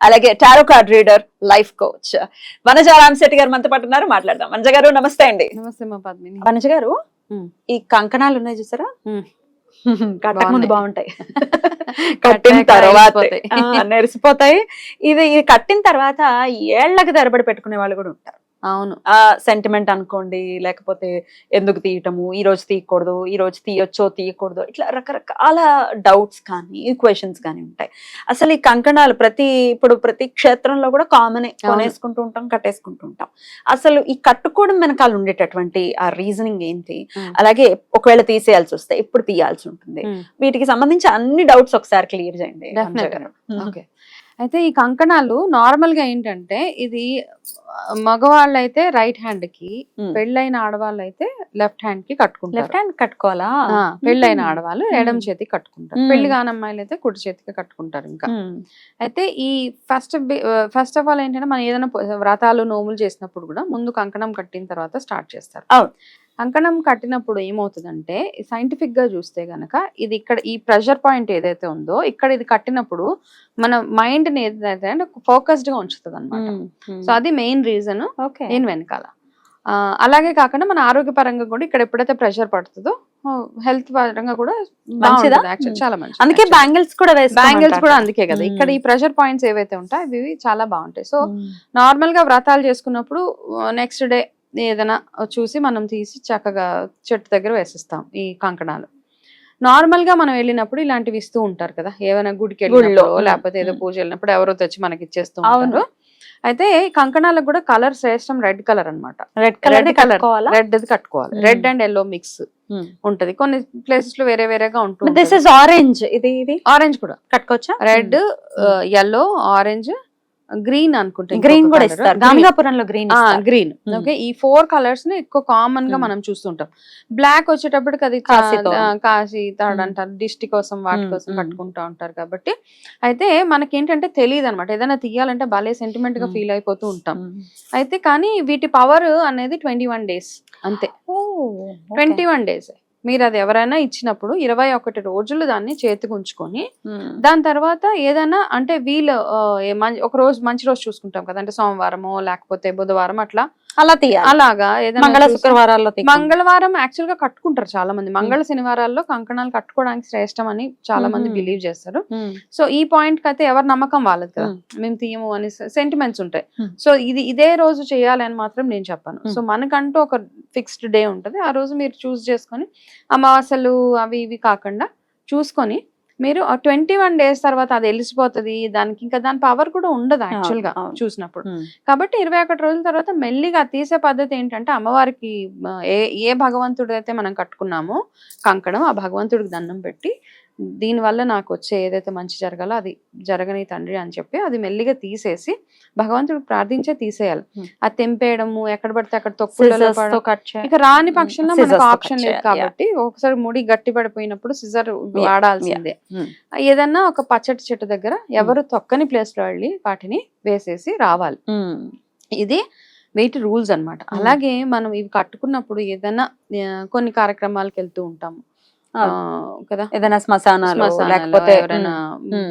అలాగే tarot card reader life coach. Vanaja Ramasetti garu మనతో పాటు ఉన్నారు. మాట్లాడదాం. వనజ గారు నమస్తే అండి. నమస్తే మా పద్మిని. వనజ గారు. ఈ కంకణాలు ఉన్నాయి చూసారా. కట్టక ముందు బాగుంటాయి. కట్టిన తర్వాత. నెరిసిపోతాయి. ఇది కట్టిన తర్వాత ఏళ్ళకు తరబడి పెట్టుకునే వాళ్ళు కూడా ఉంటారు. అవును. ఆ సెంటిమెంట్ అనుకోండి లేకపోతే ఎందుకు తీయటము ఈ రోజు తీయకూడదు ఈ రోజు తీయొచ్చో తీయకూడదు ఇట్లా రకరకాల డౌట్స్ కానీ క్వశ్చన్స్ కానీ ఉంటాయి. అసలు ఈ కంకణాలు ప్రతి ఇప్పుడు ప్రతి క్షేత్రంలో కూడా కామన్ కొనేసుకుంటూ ఉంటాం కట్టేసుకుంటూ ఉంటాం. అసలు ఈ కట్టుకోవడం వెనకాల ఉండేటటువంటి ఆ రీజనింగ్ ఏంటి. అలాగే ఒకవేళ తీసేయాల్సి వస్తే ఎప్పుడు తీయాల్సి ఉంటుంది? వీటికి సంబంధించి అన్ని డౌట్స్ ఒకసారి క్లియర్ చేయండి. ఓకే అయితే ఈ కంకణాలు నార్మల్గా ఏంటంటే ఇది మగవాళ్ళు అయితే రైట్ హ్యాండ్కి. పెళ్ళైన ఆడవాళ్ళు అయితే లెఫ్ట్ హ్యాండ్కి కట్టుకుంటారు లెఫ్ట్ హ్యాండ్ కట్టుకోవాలా పెళ్ళైన. ఆడవాళ్ళు. ఎడమ చేతికి కట్టుకుంటారు. పెళ్ళి కాని అమ్మాయిలు అయితే కుడి చేతికి కట్టుకుంటారు ఇంకా. అయితే ఈ ఫస్ట్ ఫస్ట్ ఆఫ్ ఆల్ ఏంటంటే మనం ఏదైనా వ్రతాలు నోములు చేసినప్పుడు కూడా ముందు కంకణం కట్టిన తర్వాత స్టార్ట్ చేస్తారు. కంకణం కట్టినప్పుడు ఏమవుతుందంటే సైంటిఫిక్గా చూస్తే గనక ఇది ఇక్కడ ఈ ప్రెషర్ పాయింట్ ఏదైతే ఉందో ఇక్కడ ఇది కట్టినప్పుడు మన మైండ్ని ఏదైతే ఫోకస్డ్గా ఉంచుతుంది అనమాట. సో అది మెయిన్ రీజన్ నేను వెనకాల అలాగే కాకుండా మన ఆరోగ్యపరంగా కూడా ఇక్కడ ఎప్పుడైతే ప్రెషర్ పడుతుందో హెల్త్ పరంగా కూడా. చాలా మంచిది అందుకే. బ్యాంగిల్స్ కూడా బ్యాంగిల్స్ కూడా అందుకే కదా. ఇక్కడ ఈ ప్రెషర్ పాయింట్స్ ఏవైతే ఉంటాయి అవి చాలా బాగుంటాయి సో. నార్మల్గా వ్రతాలు చేసుకున్నప్పుడు నెక్స్ట్ డే ఏదైనా చూసి మనం తీసి చక్కగా చెట్టు దగ్గర వేసిస్తాం ఈ కంకణాలు. నార్మల్గా మనం వెళ్ళినప్పుడు ఇలాంటివి ఇస్తూ ఉంటారు కదా. ఏమైనా గుడికి వెళ్ళినప్పుడు. లేకపోతే ఏదో. పూజ వెళ్ళినప్పుడు ఎవరో తెచ్చి మనకి ఇచ్చేస్తూ. ఉంటారు. అయితే ఈ కంకణాలకు కూడా కలర్ శ్రేష్టం రెడ్ కలర్ అన్నమాట. Red colour. కలర్ రెడ్ అది కట్టుకోవాలి. రెడ్ అండ్ ఎల్లో మిక్స్ ఉంటది. కొన్ని ప్లేసెస్లో వేరే వేరేగా దిస్ ఉంటుంది. ఇస్ ఆరెంజ్ ఇది ఇది? ఆరెంజ్ కూడా. కట్టుకోవచ్చా? రెడ్ ఎల్లో ఆరెంజ్ గ్రీన్ అనుకుంటా గ్రీన్ కూడా ఇస్తారు. గాంగాపురంలో గ్రీన్ గ్రీన్. ఓకే ఈ ఫోర్ కలర్స్ని ఎక్కువ కామన్గా Hmm. మనం చూస్తుంటాం. బ్లాక్ వచ్చేటప్పటికి అది కాశీ తాడు Hmm. అంటారు. దిష్టి కోసం వాటి Hmm, కోసం. కట్టుకుంటా ఉంటారు కాబట్టి. అయితే మనకి ఏంటంటే తెలియదు అనమాట ఏదైనా తీయాలంటే భలే సెంటిమెంట్గా. ఫీల్ అయిపోతూ ఉంటాం. అయితే కానీ వీటి పవర్ అనేది ట్వంటీ వన్ డేస్ అంతే ట్వంటీ వన్ డేస్ మీరు అది ఎవరైనా ఇచ్చినప్పుడు ఇరవై ఒకటి రోజులు దాన్ని చేతికి ఉంచుకొని దాని తర్వాత ఏదైనా అంటే వీళ్ళు ఒక రోజు మంచి రోజు చూసుకుంటాం కదా అంటే సోమవారమో లేకపోతే బుధవారం అట్లా అలా తీయాలి అలాగా మంగళ శుక్రవారాల్లో. మంగళవారం యాక్చువల్గా కట్టుకుంటారు చాలా మంది మంగళ శనివారాల్లో కంకణాలు కట్టుకోవడానికి శ్రేష్టం అని చాలా మంది. బిలీవ్ చేస్తారు. సో ఈ పాయింట్కి అయితే ఎవరి నమ్మకం వాళ్ళది కదా మ్మ్. తీయము అని సెంటిమెంట్స్ ఉంటాయి. సో ఇది ఇదే రోజు చేయాలి అని మాత్రం నేను చెప్పాను. సో మనకంటూ ఒక ఫిక్స్డ్ డే ఉంటది ఆ రోజు మీరు చూస్ చేసుకొని అమావాస్యలు అవి ఇవి కాకుండా చూసుకొని మీరు ట్వంటీ వన్ డేస్ తర్వాత అది వెళ్ళిపోతుంది దానికి ఇంకా దాని పవర్ కూడా ఉండదు యాక్చువల్గా. చూసినప్పుడు. కాబట్టి ఇరవై ఒకటి రోజుల తర్వాత మెల్లిగా తీసే పద్ధతి ఏంటంటే అమ్మవారికి ఏ ఏ భగవంతుడు అయితే మనం కట్టుకున్నామో కంకణం ఆ భగవంతుడికి దండం పెట్టి దీనివల్ల నాకు వచ్చే ఏదైతే మంచి జరగాలో అది జరగని తండ్రి అని చెప్పి అది మెల్లిగా తీసేసి భగవంతుడికి ప్రార్థించే తీసేయాలి Hmm. అది తెంపేయడము ఎక్కడ పడితే అక్కడ తొక్కులలో. ఇక రాని పక్షంలో Scissors మనకు ఆప్షన్ లేదు. కాబట్టి ఒకసారి ముడి గట్టి పడిపోయినప్పుడు సిజర్ వాడాల్సిందే Hmm. ఏదన్నా ఒక పచ్చటి చెట్టు దగ్గర ఎవరు తొక్కని ప్లేస్లో వెళ్ళి వాటిని వేసేసి రావాలి Hmm. ఇది వీటి రూల్స్ అన్నమాట Hmm. అలాగే మనం ఇవి కట్టుకున్నప్పుడు ఏదైనా కొన్ని కార్యక్రమాలకు వెళ్తూ ఉంటాము కదా ఏదైనా శ్మశానాలు లేకపోతే ఎవరైనా.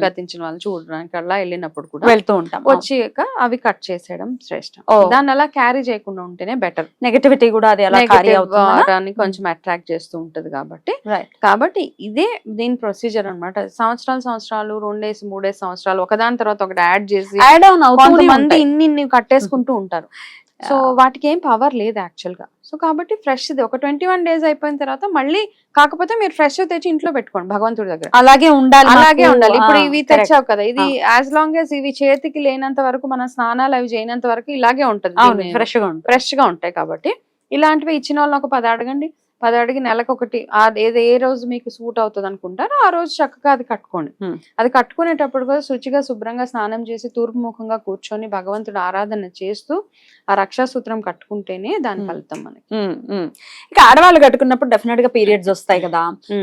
గతించిన వాళ్ళు చూడడానికి అలా వెళ్ళినప్పుడు కూడా వెళ్తూ ఉంటాం వచ్చాక అవి కట్ చేసేయడం శ్రేష్టం. దాన్ని అలా క్యారీ చేయకుండా ఉంటేనే బెటర్ నెగటివిటీ కూడా అది అలా carry అవుతుందా? కొంచెం అట్రాక్ట్ చేస్తూ ఉంటది కాబట్టి. కాబట్టి ఇదే దీని ప్రొసీజర్ అన్నమాట సంవత్సరాలు సంవత్సరాలు రెండేసి మూడేసి సంవత్సరాలు ఒకదాని తర్వాత ఒకటి యాడ్ చేసి అవుతూనే కొంతమంది ఉంటాయి. ఇన్ని ఇన్ని కట్టేసుకుంటూ ఉంటారు సో వాటికి ఏం పవర్ లేదు యాక్చువల్గా. సో కాబట్టి ఫ్రెష్ ఇది ఒక ట్వంటీ వన్ డేస్ అయిపోయిన తర్వాత మళ్ళీ కాకపోతే మీరు ఫ్రెష్ తెచ్చి ఇంట్లో పెట్టుకోండి భగవంతుడి దగ్గర. అలాగే ఉండాలి అలాగే. ఉండాలి. ఇప్పుడు ఇవి correct. తెచ్చావు కదా ఇది యాజ్ లాంగ్ యాజ్ ఇవి చేతికి లేనంత వరకు మన స్నానాలు అవి చేయనంత వరకు ఇలాగే ఉంటది ఫ్రెష్గా ఫ్రెష్గా ఉంటాయి కాబట్టి ఇలాంటివి ఇచ్చిన వాళ్ళని ఒక పది అడగండి. పది అడిగి నెలకు ఒకటి ఏది ఏ రోజు మీకు సూట్ అవుతుంది అనుకుంటారో ఆ రోజు చక్కగా అది కట్టుకోండి. అది కట్టుకునేటప్పుడు కూడా శుచిగా శుభ్రంగా స్నానం చేసి తూర్పు ముఖంగా కూర్చొని భగవంతుడు ఆరాధన చేస్తూ ఆ రక్షాసూత్రం కట్టుకుంటేనే దాని. ఫలితం మనకి. ఇక ఆడవాళ్ళు కట్టుకున్నప్పుడు డెఫినెట్గా పీరియడ్స్ వస్తాయి కదా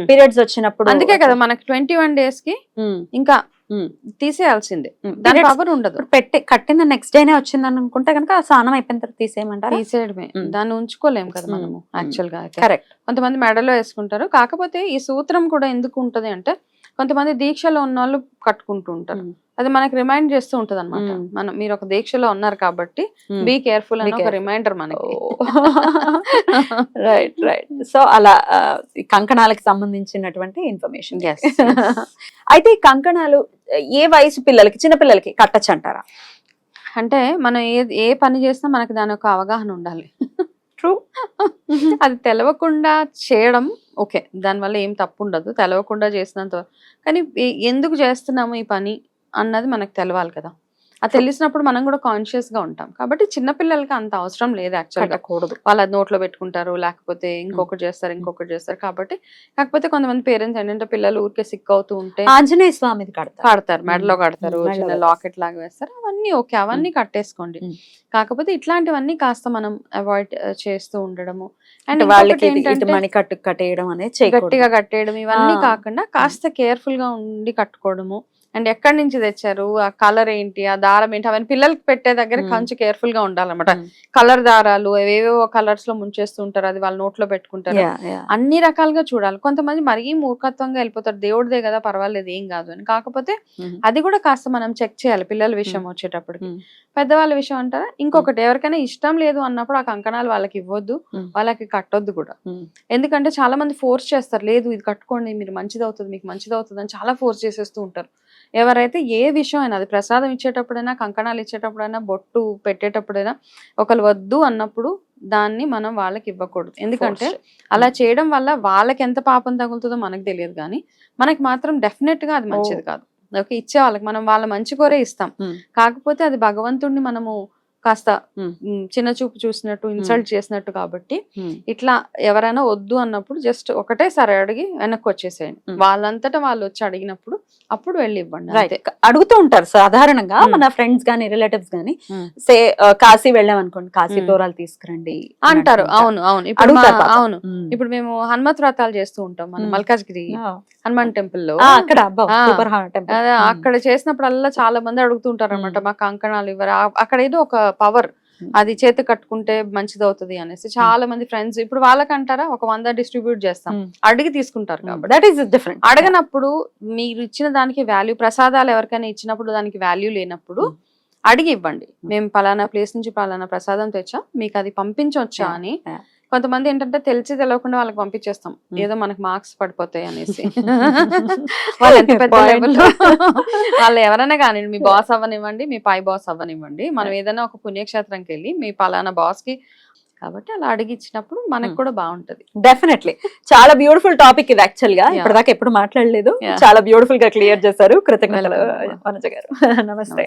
పీరియడ్స్ వచ్చినప్పుడు అందుకే కదా మనకి ట్వంటీ వన్ డేస్కి ఇంకా. తీసేయాల్సిందే. దాని పవర్ ఉండదు పెట్టి కట్టిన నెక్స్ట్ డేనే వచ్చింది అనుకుంటే కనుక స్నానం అయిపోయిన తర్వాత తీసేయమంటారా తీసేయడమే. దాన్ని ఉంచుకోలేం కదా. మనము. యాక్చువల్గా కరెక్ట్ కొంతమంది మెడలో వేసుకుంటారు కాకపోతే ఈ సూత్రం కూడా ఎందుకు ఉంటది అంటే కొంతమంది దీక్షలో ఉన్న వాళ్ళు కట్టుకుంటూ ఉంటారు. అది మనకి రిమైండ్ చేస్తూ ఉంటది అనమాట. మనం మీరు ఒక దీక్షలో ఉన్నారు కాబట్టి బీ కేర్ఫుల్ అని ఒక. రిమైండర్ మనకి. Right right. సో అలా కంకణాలకు సంబంధించినటువంటి ఇన్ఫర్మేషన్. అయితే ఈ కంకణాలు ఏ వయసు పిల్లలకి చిన్న పిల్లలకి కట్టచ్చు అంటారా అంటే మనం ఏ ఏ పని చేసినా మనకి దాని యొక్క అవగాహన ఉండాలి. ట్రూ అది తెలవకుండా చేయడం ఓకే. దానివల్ల ఏం తప్పు ఉండదు తెలవకుండా చేసినంత కానీ ఎందుకు చేస్తున్నాము ఈ పని అన్నది మనకు తెలవాలి కదా. అది తెలిసినప్పుడు మనం కూడా కాన్షియస్గా ఉంటాం. కాబట్టి చిన్నపిల్లలకి అంత అవసరం లేదు యాక్చువల్గా. కట్టకూడదు. వాళ్ళు అది నోట్లో పెట్టుకుంటారు లేకపోతే ఇంకొకటి చేస్తారు ఇంకొకటి చేస్తారు. కాబట్టి కాకపోతే కొంతమంది పేరెంట్స్ ఏంటంటే పిల్లలు ఊరికే సిక్ అవుతూ ఉంటే ఆంజనేయ స్వామిది కడతారు. కడతారు మెడలో కడతారు చిన్న. లాకెట్ లాగా వేస్తారు. అవన్నీ ఓకే అవన్నీ కట్టేసుకోండి. కాకపోతే ఇట్లాంటివన్నీ కాస్త మనం అవాయిడ్ చేస్తూ ఉండడము. అండ్ అంటే వాళ్ళకి మణి కట్టు కట్టేయడం అనేది గట్టిగా కట్టేయడం ఇవన్నీ. కాకుండా కాస్త కేర్ఫుల్గా ఉండి కట్టుకోవడము. అండ్ ఎక్కడి నుంచి తెచ్చారు? ఆ కలర్ ఏంటి? ఆ దారం ఏంటి? అవన్నీ పిల్లలకి పెట్టే దగ్గర. కొంచెం కేర్ఫుల్గా ఉండాలన్నమాట. కలర్ దారాలు ఏవేవో కలర్స్లో ముంచేస్తూ ఉంటారు. అది వాళ్ళ నోట్లో పెట్టుకుంటారు. అన్ని రకాలుగా చూడాలి. కొంతమంది మరీ మూర్ఖత్వంగా వెళ్ళిపోతారు. దేవుడిదే కదా పర్వాలేదు ఏం కాదు అని. కాకపోతే. అది కూడా కాస్త మనం చెక్ చేయాలి పిల్లల విషయం వచ్చేటప్పటికి. Mhm. పెద్దవాళ్ళ విషయం అంటారా? ఇంకొకటి ఎవరికైనా ఇష్టం లేదు అన్నప్పుడు ఆ కంకణాలు వాళ్ళకి ఇవ్వద్దు. వాళ్ళకి కట్టొద్దు కూడా. ఎందుకంటే చాలా మంది ఫోర్స్ చేస్తారు. లేదు ఇది కట్టుకోండి మీరు మంచిది అవుతుంది మీకు మంచిది అవుతుంది అని చాలా ఫోర్స్ చేసేస్తూ ఉంటారు. ఎవరైతే ఏ విషయం అయినా అది ప్రసాదం ఇచ్చేటప్పుడైనా కంకణాలు ఇచ్చేటప్పుడైనా బొట్టు పెట్టేటప్పుడైనా ఒకరు వద్దు అన్నప్పుడు దాన్ని మనం వాళ్ళకి ఇవ్వకూడదు ఎందుకంటే. అలా చేయడం వల్ల వాళ్ళకి ఎంత పాపం తగులుతుందో మనకు తెలియదు కానీ మనకి మాత్రం డెఫినెట్గా అది మంచిది కాదు ఓకే ఇచ్చే వాళ్ళకి మనం వాళ్ళ మంచి కోరే ఇస్తాం Hmm. కాకపోతే అది భగవంతుడిని మనము కాస్త Hmm. చిన్న చూపు చూసినట్టు ఇన్సల్ట్ చేసినట్టు కాబట్టి Hmm. ఇట్లా ఎవరైనా వద్దు అన్నప్పుడు జస్ట్ ఒకటే సరే అడిగి వెనక్కి వచ్చేసేయండి Hmm. వాళ్ళంతటా వాళ్ళు వచ్చి అడిగినప్పుడు అప్పుడు వెళ్ళి ఇవ్వండి. అడుగుతూ ఉంటారు సాధారణంగా Hmm. మన ఫ్రెండ్స్ గానీ రిలేటివ్స్ గానీ Hmm. సే కాశీ వెళ్ళాం అనుకోండి కాశీ Hmm. తోరాలు తీసుకురండి అంటారు. అవును అవును ఇప్పుడు. అవును. ఇప్పుడు మేము హనుమత్ వ్రతాలు చేస్తూ ఉంటాం మన. మల్కాజ్గిరి ఆ. హనుమాన్ టెంపుల్లో అక్కడ అక్కడ చేసినప్పుడల్లా చాలా మంది అడుగుతుంటారు అనమాట Hmm. మా కంకణాలు ఇవ్వరు అక్కడ ఏదో ఒక పవర్. అది చేతి కట్టుకుంటే మంచిది అవుతుంది అనేసి చాలా మంది ఫ్రెండ్స్ ఇప్పుడు వాళ్ళకంటారా ఒక వంద డిస్ట్రిబ్యూట్ చేస్తాం. అడిగి తీసుకుంటారు కాబట్టి. దట్ ఈస్ డిఫరెంట్ అడగనప్పుడు మీరు ఇచ్చిన దానికి వాల్యూ ప్రసాదాలు ఎవరికైనా ఇచ్చినప్పుడు దానికి వాల్యూ లేనప్పుడు. అడిగి ఇవ్వండి. మేము. పలానా ప్లేస్ నుంచి పలానా ప్రసాదం తెచ్చా మీకు అది పంపించవచ్చా అని. కొంతమంది ఏంటంటే తెలిసి తెలియకుండా వాళ్ళకి పంపించేస్తాం. ఏదో మనకు మార్క్స్ పడిపోతాయి అనేసి. వాళ్ళు ఎంత పెద్ద వాళ్ళు ఎవరైనా కానీ మీ బాస్ అవ్వనివ్వండి మీ పై బాస్ అవ్వనివ్వండి మనం ఏదైనా ఒక పుణ్యక్షేత్రంకి వెళ్ళి మీ పలానా బాస్కి కాబట్టి అలా అడిగి ఇచ్చినప్పుడు మనకు. కూడా బాగుంటది. డెఫినెట్లీ చాలా బ్యూటిఫుల్ టాపిక్ ఇది యాక్చువల్గా. ఇప్పటిదాకా ఎప్పుడు మాట్లాడలేదు. చాలా బ్యూటిఫుల్గా క్లియర్ చేశారు. కృతజ్ఞతలు. వనజ గారు. నమస్తే.